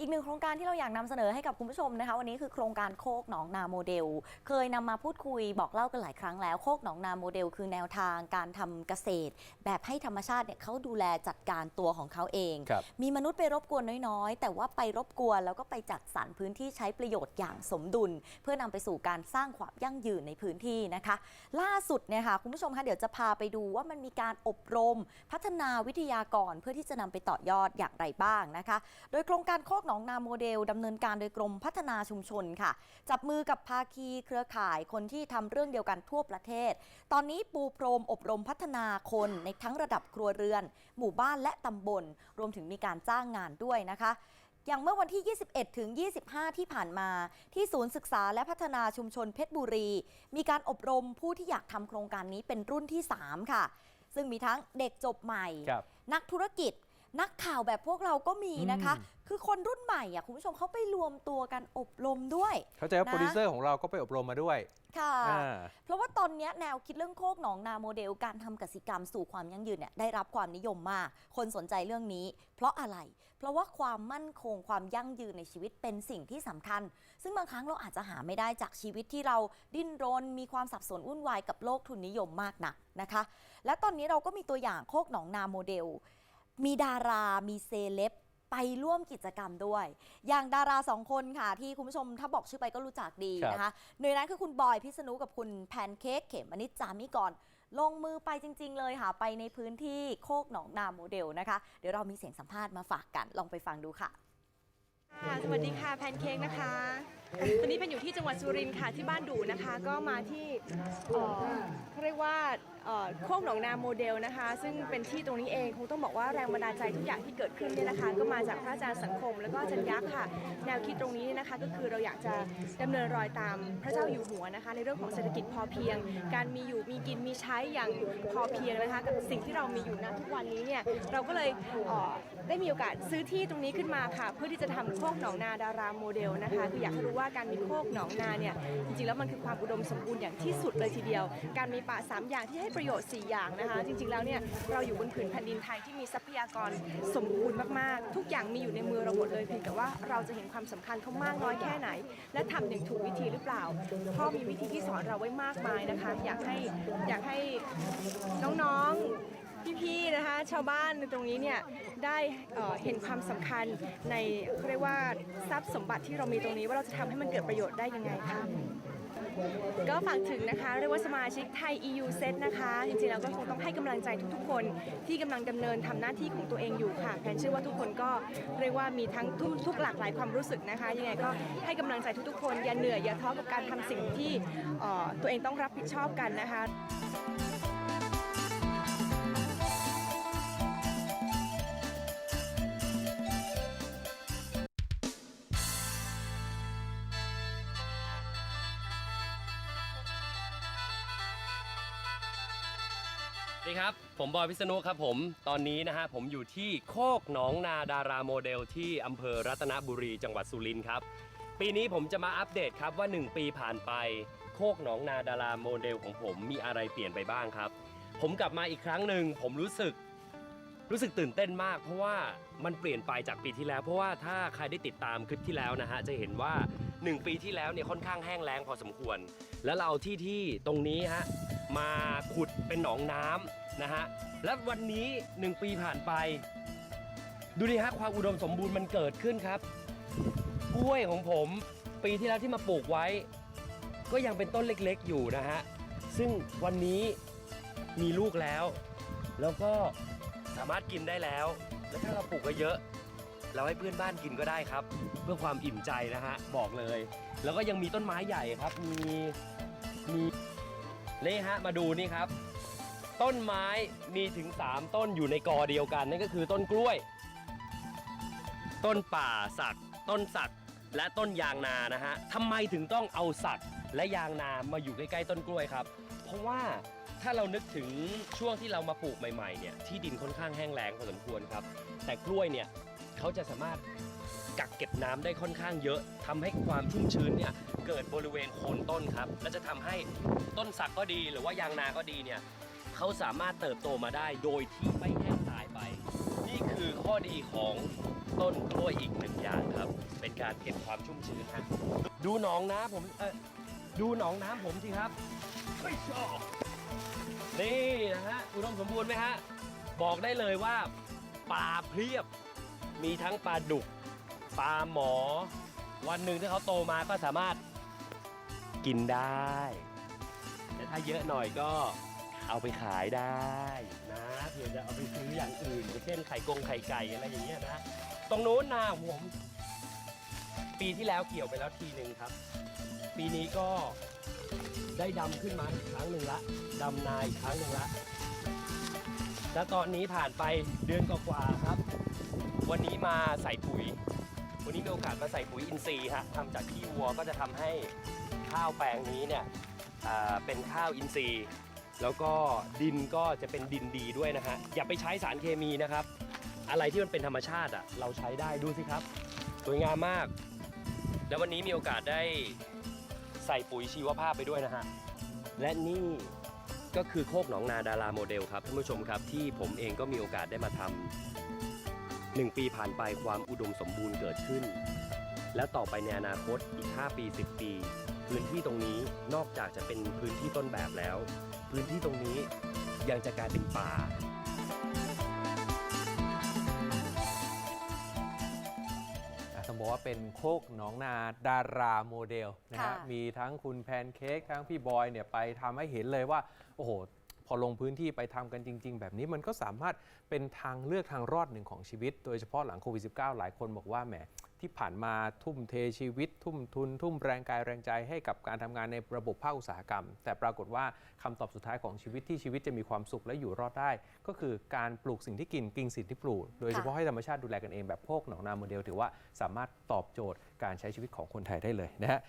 อีกหนึ่งโครงการที่เราอยากนำเสนอให้กับคุณผู้ชมนะคะ วันนี้คือโครงการโคกหนองนาโมเดล เคยนำมาพูดคุยบอกเล่ากันหลายครั้งแล้วโคกหนองนาโมเดล คือแนวทางการทำเกษตร แบบให้ธรรมชาติเนี่ยเขาดูแลจัดการตัวของเขาเองครับมีมนุษย์ไปรบกวนน้อยๆ แต่ว่าไปรบกวนแล้วก็ไปจัดสรรพื้นที่ใช้ประโยชน์อย่างสมดุล เพื่อนำไปสู่การสร้างความยั่งยืนในพื้นที่นะคะ ล่าสุดเนี่ยค่ะคุณผู้ชมคะเดี๋ยวจะพาไปดูว่ามันมีการอบรม พัฒนาวิทยากรเพื่อที่จะนำไปต่อยอดอย่างไรบ้างนะคะ โดยโครงการโคกหนองนาโมเดลดำเนินการโดยกรมพัฒนาชุมชนค่ะ จับมือกับภาคีเครือข่ายคนที่ทำเรื่องเดียวกันทั่วประเทศ ตอนนี้ปูพรมอบรมพัฒนาคนในทั้งระดับครัวเรือน หมู่บ้านและตำบล รวมถึงมีการจ้างงานด้วยนะคะอย่างเมื่อวันที่ 21 ถึง 25 ที่ผ่านมา ที่ศูนย์ศึกษาและพัฒนาชุมชนเพชรบุรี มีการอบรมผู้ที่อยากทำโครงการนี้เป็นรุ่นที่ 3 ค่ะ ซึ่งมีทั้งเด็กจบใหม่ครับนักธุรกิจ นักข่าวแบบพวกเราก็มีนะคะอืมคือคนรุ่นใหม่อะคุณผู้ชมเขาไปรวมตัวกันอบรมด้วย เข้าใจว่านะโปรดิวเซอร์ของเราก็ไปอบรมมาด้วย ค่ะอ่าเพราะว่าตอนเนี้ยแนวคิดเรื่องโคกหนองนาโมเดลการทำกสิกรรมสู่ความยั่งยืนเนี่ยได้รับความนิยมมาก คนสนใจเรื่องนี้ เพราะอะไร เพราะว่าความมั่นคงความยั่งยืนในชีวิตเป็นสิ่งที่สำคัญ ซึ่งบางครั้งเราอาจจะหาไม่ได้จากชีวิตที่เราดิ้นรน มีความสับสนวุ่นวายกับโลกทุนนิยมมากนักนะคะ และตอนนี้เราก็มีตัวอย่างโคกหนองนาโมเดล มีดารามีเซเลบไปร่วมกิจกรรมด้วย อย่างดาราสองคนค่ะ ที่คุณผู้ชมถ้าบอกชื่อไปก็รู้จักดีนะคะหนึ่งในนั้นคือคุณบอยพิษณุกับคุณแพนเค้กเขมมนิดจามิก่อนลงมือไปจริง ๆ เลยค่ะ ไปในพื้นที่โคกหนองนาโมเดลนะคะ เดี๋ยวเรามีเสียงสัมภาษณ์มาฝากกัน ลองไปฟังดูค่ะค่ะสวัสดีค่ะแพนเค้กนะคะตอนนี้เป็นอยู่ที่จังหวัดสุรินทร์ค่ะที่บ้านดูนะคะ ก็มาที่เอ่อเขาเรียกว่า เอ่อโคกหนองนาโมเดลนะคะ ซึ่งเป็นที่ตรงนี้เองคงต้องบอกว่าแรงบันดาลใจทุกอย่างที่เกิดขึ้นเนี่ยนะคะ ก็มาจากพระอาจารย์สังคม แล้วก็อาจารย์ยักษ์ค่ะ แนวคิดตรงนี้นะคะ ก็คือเราอยากจะดำเนินรอยตามพระเจ้าอยู่หัวนะคะ ในเรื่องของเศรษฐกิจพอเพียง การมีอยู่มีกินมีใช้อย่างพอเพียงนะคะ กับสิ่งที่เรามีอยู่ณทุกวันนี้เนี่ยเราก็เลยเอ่อได้มีโอกาสซื้อที่ตรงนี้ขึ้นมาค่ะ เพื่อที่จะทำโคกหนองนาดาราโมเดลนะคะคืออยากให้รู้ว่าการมีโคกหนองนาเนี่ยจริงๆแล้วมันคือความอุดมสมบูรณ์อย่างที่สุดเลยทีเดียว การมีป่าสามอย่างที่ให้ประโยชน์สี่อย่างนะคะ จริงๆแล้วเนี่ยเราอยู่บนผืนแผ่นดินไทยที่มีทรัพยากรสมบูรณ์มากๆ ทุกอย่างมีอยู่ในมือเราหมดเลยเพียงแต่ว่าเราจะเห็นความสำคัญเขามากน้อยแค่ไหน และทำอย่างถูกวิธีหรือเปล่าพ่อมีวิธีที่สอนเราไว้มากมายนะคะ อยากให้อยากให้น้องๆพี่ๆนะคะ ชาวบ้านในตรงนี้เนี่ยได้เอ่อเห็นความสำคัญในเรียกว่าทรัพย์สมบัติที่เรามีตรงนี้ว่าเราจะทำให้มันเกิดประโยชน์ได้ยังไงคะ ก็ฝากถึงนะคะเรียกว่าสมาชิกไทย EU Set นะคะจริงๆแล้วก็คงต้องให้กำลังใจทุกๆ คนที่กำลังดำเนินทำหน้าที่ของตัวเองอยู่ค่ะแพนเชื่อว่าทุกคนก็เรียกว่ามีทั้งทุกทุกหลากหลายความรู้สึกนะคะยังไงก็ให้กำลังใจทุกๆ คนอย่าเหนื่อยอย่าท้อกับการทำสิ่งที่เอ่อตัวเองต้องรับผิดชอบกันนะคะ ดีครับ ผมบอยพิษณุครับผม ตอนนี้นะฮะผมอยู่ที่โคกหนองนาดาราโมเดลที่อำเภอรัตนบุรีจังหวัดสุรินทร์ครับ ปีนี้ผมจะมาอัปเดตครับว่า 1 ปีผ่านไป โคกหนองนาดาราโมเดลของผมมีอะไรเปลี่ยนไปบ้างครับ ผมกลับมาอีกครั้งหนึ่งผมรู้สึกรู้สึกตื่นเต้นมาก เพราะว่ามันเปลี่ยนไปจากปีที่แล้ว เพราะว่าถ้าใครได้ติดตามคลิปที่แล้วนะฮะจะเห็นว่า 1 ปีที่แล้วเนี่ยค่อนข้างแห้งแล้งพอสมควร แล้วเราเอาที่ที่ตรงนี้ฮะ มาขุดเป็นหนองน้ำนะฮะและวันนี้ 1 ปีผ่านไป ดูดิฮะความอุดมสมบูรณ์มันเกิดขึ้นครับ กล้วยของผมปีที่แล้วที่มาปลูกไว้ ก็ยังเป็นต้นเล็กๆอยู่นะฮะซึ่งวันนี้มีลูกแล้ว แล้วก็สามารถกินได้แล้ว แล้วถ้าเราปลูกไว้เยอะ เราให้เพื่อนบ้านกินก็ได้ครับ เพื่อความอิ่มใจนะฮะบอกเลย แล้วก็ยังมีต้นไม้ใหญ่ครับมีมี นี่ฮะมาดูนี่ครับ ต้นไม้มีถึง 3 ต้นอยู่ในกอเดียวกัน นั่นก็คือต้นกล้วย ต้นป่าสัก ต้นสักและต้นยางนานะฮะทำไมถึงต้องเอาสักและยางนามาอยู่ใกล้ๆต้นกล้วยครับ เพราะว่าถ้าเรานึกถึงช่วงที่เรามาปลูกใหม่ๆเนี่ยที่ดินค่อนข้างแห้งแล้งพอสมควรครับ แต่กล้วยเนี่ยเขาจะสามารถ กักเก็บน้ำได้ค่อนข้างเยอะทำให้ความชุ่มชื้นเนี่ยเกิดบริเวณโคนต้นครับ และจะทำให้ต้นสักก็ดีหรือว่ายางนาก็ดีเนี่ยเขาสามารถเติบโตมาได้โดยที่ไม่แห้งตายไป นี่คือข้อดีของต้นกล้วยอีกหนึ่งอย่างครับ เป็นการเก็บความชุ่มชื้นฮะดูหนองน้ำผมเออดูหนองน้ำผมสิครับเฮ้ยชอบนี่นะฮะอุดมสมบูรณ์ไหมฮะบอกได้เลยว่าปลาเพียบมีทั้งปลาดุก ปลาหมอ วันหนึ่งที่เขาโตมาก็สามารถกินได้ แต่ถ้าเยอะหน่อยก็เอาไปขายได้นะเผื่อจะเอาไปซื้ออย่างอื่นอย่างเช่นไข่กงไข่ไก่อะไรอย่างเงี้ยนะ ตรงโน้นนาผม ปีที่แล้วเกี่ยวไปแล้วทีหนึ่งครับ ปีนี้ก็ได้ดำขึ้นมาอีกครั้งหนึ่งละดำนาอีกครั้งหนึ่งละแล้วตอนนี้ผ่านไปเดือนกว่าๆครับ วันนี้มาใส่ปุ๋ย วันนี้มีโอกาสมาใส่ปุ๋ยอินทรีย์ฮะทำจากขี้วัวก็จะทำให้ข้าวแปลงนี้เนี่ยอ่าเป็นข้าวอินทรีย์ แล้วก็ดินก็จะเป็นดินดีด้วยนะฮะอย่าไปใช้สารเคมีนะครับ อะไรที่มันเป็นธรรมชาติอะเราใช้ได้ดูสิครับสวยงามมาก แล้ววันนี้มีโอกาสได้ใส่ปุ๋ยชีวภาพไปด้วยนะฮะ และนี่ก็คือโคกหนองนาดาราโมเดลครับท่านผู้ชมครับที่ผมเองก็มีโอกาสได้มาทำ หนึ่งปีผ่านไปความอุดมสมบูรณ์เกิดขึ้น และต่อไปในอนาคตอีก 5 ปี 10 ปี พื้นที่ตรงนี้นอกจากจะเป็นพื้นที่ต้นแบบแล้ว พื้นที่ตรงนี้ยังจะกลายเป็นป่าอะต้องบอกว่าเป็นโคกหนองนาดาราโมเดลนะฮะค่ะมีทั้งคุณแพนเค้กทั้งพี่บอยเนี่ยไปทำให้เห็นเลยว่า โอ้โห พอลงพื้นที่ไปทำกันจริง ๆ แบบนี้มันก็สามารถเป็นทางเลือกทางรอดหนึ่งของชีวิต โดยเฉพาะหลังโควิด -19 หลายคนบอกว่าแหมที่ผ่านมาทุ่มเทชีวิต ทุ่มทุน ทุ่มแรงกายแรงใจให้กับการทำงานในระบบภาคอุตสาหกรรม แต่ปรากฏว่าคำตอบสุดท้ายของชีวิตที่ชีวิตจะมีความสุขและอยู่รอดได้ ก็คือการปลูกสิ่งที่กินกินสิ่งที่ปลูก โดยเฉพาะให้ธรรมชาติดูแลกันเองแบบโคกหนองนาโมเดลถือว่าสามารถตอบโจทย์การใช้ชีวิตของคนไทยได้เลยนะฮะ